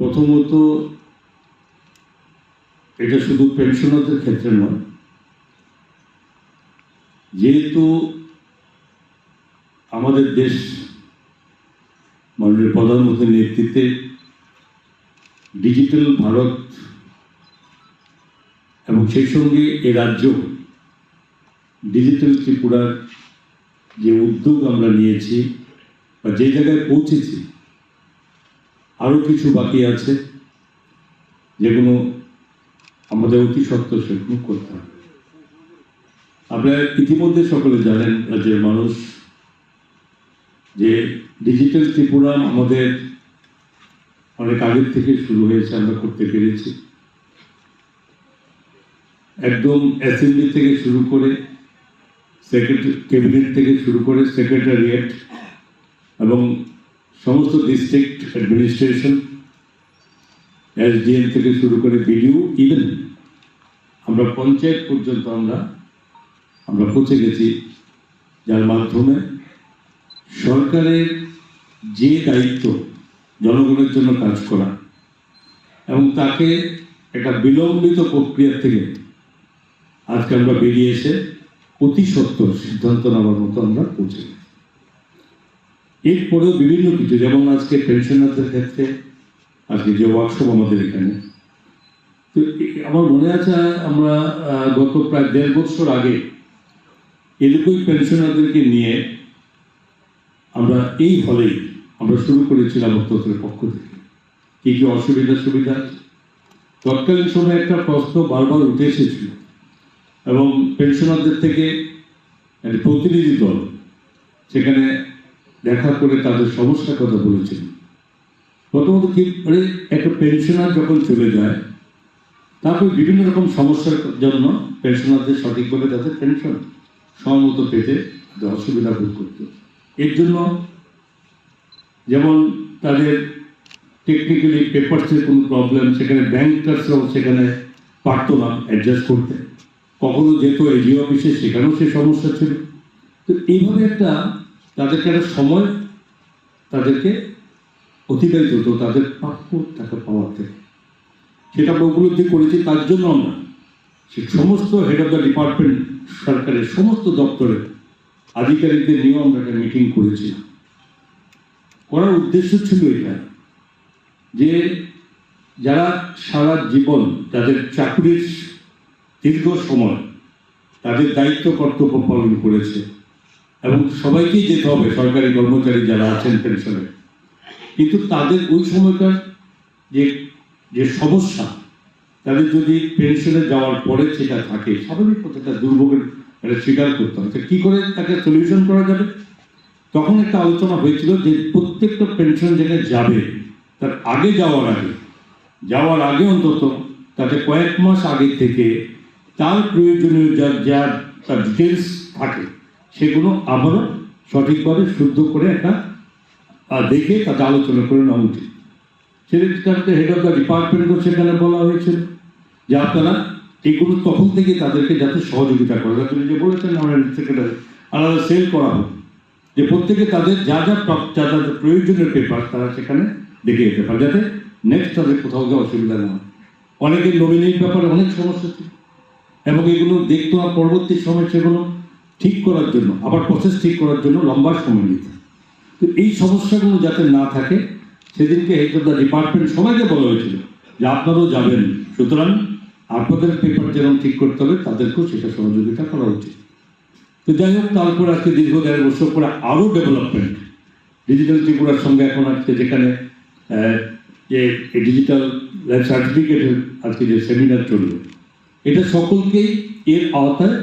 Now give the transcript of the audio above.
প্রথমত, এটা শুধু পেনশনারদের ক্ষেত্রে নয়। যেহেতু আমাদের দেশ মাননীয় প্রধানমন্ত্রীর নেতৃত্বে ডিজিটাল ভারত এবং সেই সঙ্গে এ রাজ্য, ডিজিটাল ত্রিপুরার যে উদ্যোগ আমরা নিয়েছি বা যে জায়গায় পৌঁছেছি আরও কিছু বাকি আছে যেগুলো আমাদের অতি সত্ত্ব সেগুলো করতে হবে। আপনারা ইতিমধ্যে সকলে জানেন, রাজ্যের মানুষ, যে ডিজিটাল ত্রিপুরা আমাদের অনেক আগের থেকে শুরু হয়েছে, আমরা করতে পেরেছি। একদম অ্যাসেম্বলি থেকে শুরু করে সেক্রেটারি ক্যাবিনেট থেকে শুরু করে সেক্রেটারিয়েট এবং সমস্ত ডিস্ট্রিক্ট অ্যাডমিনিস্ট্রেশন এসডিএম থেকে শুরু করে বিডিও ইভেন আমরা পঞ্চায়েত পর্যন্ত আমরা আমরা পৌঁছে গেছি যার মাধ্যমে সরকারের যে দায়িত্ব জনগণের জন্য কাজ করা এবং তাকে একটা বিলম্বিত প্রক্রিয়া থেকে আজকে আমরা বেরিয়ে এসে অতি সত্তর সিদ্ধান্ত নেওয়ার মতো আমরা পৌঁছে এরপরেও বিভিন্ন কিছু, যেমন আজকে পেনশনারদের ক্ষেত্রে, আজকে যে ওয়ার্কশপ আমাদের এখানে। তো আমার মনে আছে আমরা গত প্রায় দেড় বছর আগে এরকমই পেনশনারদেরকে নিয়ে আমরা এই হলেই আমরা শুরু করেছিলাম অত্যন্তের পক্ষ থেকে। কি কি অসুবিধা সুবিধা? তৎকালীন সময় একটা প্রশ্ন বারবার উঠে এসেছিল। এবং পেনশনারদের থেকে একটা প্রতিনিধি দল, সেখানে দেখা করে তাদের সমস্যার কথা বলেছিলেন প্রথমত কি মানে একটা পেনশনার যখন চলে যায়, তারপর বিভিন্ন রকম সমস্যার জন্য পেনশনারদের সঠিকভাবে তাদের পেনশন সমমত পেতে অসুবিধা বোধ করতে। এর জন্য যেমন তাদের টেকনিক্যালি পেপারসের কোনো প্রবলেম সেখানে ব্যাংকার্সরাও সেখানে পারতো না অ্যাডজাস্ট করতে। কখনো যেত এজিও অফিসে সেখানেও সে সমস্যা ছিল। তো এইভাবে একটা তাদেরকে একটা সময় তাদেরকে অতিবাহিত হতো তাদের প্রাপ্য টাকা পাওয়ার থেকে সেটা আমরা উপলব্ধি করেছি, তার জন্য আমরা সে সমস্ত হেড অফ দ্য ডিপার্টমেন্ট সরকারের সমস্ত দপ্তরে আধিকারিকদের নিয়েও আমরা একটা মিটিং করেছিলাম। করার উদ্দেশ্য ছিল এটা যে যারা সারা জীবন যাদের চাকরির দীর্ঘ সময় তাদের দায়িত্ব কর্তব্য পালন করেছে এবং সবাইকেই যেতে হবে, সরকারি কর্মচারী যারা আছেন পেনশনে। কিন্তু তাদের ওই সময়কার যে যে সমস্যা, তাদের যদি পেনশনে যাওয়ার পরে সেটা থাকে, স্বাভাবিক প্রত্যেকটা দুর্ভোগের এটা স্বীকার করতে হবে। কী করে তাকে সলিউশন করা যাবে? তখন একটা আলোচনা হয়েছিল যে প্রত্যেকটা পেনশন যেখানে যাবে, তার আগে যাওয়ার আগে যাওয়ার আগে অন্তত তাতে কয়েক মাস আগে থেকে তার প্রয়োজনীয় যা যা, তার ডিটেলস থাকে সেগুলো আবারও সঠিকভাবে শুদ্ধ করে একটা দেখে তাতে আলোচনা করে নেওয়া উচিত। সেক্ষেত্রে হেড অফ দ্য ডিপার্টমেন্টও সেখানে বলা হয়েছিল যে আপনারা এগুলো তখন থেকে তাদেরকে যাতে সহযোগিতা করে আপনি যে বলেছেন, আমরা সেক্রেটারি আলাদা সেল করা হোক যে প্রত্যেকে তাদের যা যা যা যা প্রয়োজনীয় পেপার তারা সেখানে দেখে যেতে পারে, যাতে নেক্সট তাদের কোথাও গিয়ে অসুবিধা না হয়। অনেকের নমিনির ব্যাপারে অনেক সমস্যা ছিল। এবং এগুলো দেখতে পরবর্তী সময় সেগুলো ঠিক করার জন্য, আবার প্রসেস ঠিক করার জন্য লম্বা সময় নিতে। তো এই সমস্যাগুলো যাতে না থাকে, সেদিনকে হেড অফ দ্য ডিপার্টমেন্ট সবাইকে বলা হয়েছিল যে আপনারাও যাবেন। সুতরাং আপনাদের পেপার যেরকম ঠিক করতে হবে, তাদেরকেও সেটা সহযোগিতা করা উচিত। তো যাই হোক, তারপর আজকে দীর্ঘ দেড় বছর পরে আরও ডেভেলপমেন্ট ডিজিটাল ত্রিপুরার সঙ্গে এখন আজকে যেখানে যে ডিজিটাল লাইফ সার্টিফিকেটের আজকে যে সেমিনার চলবে, এটা সকলকেই এর আওতায়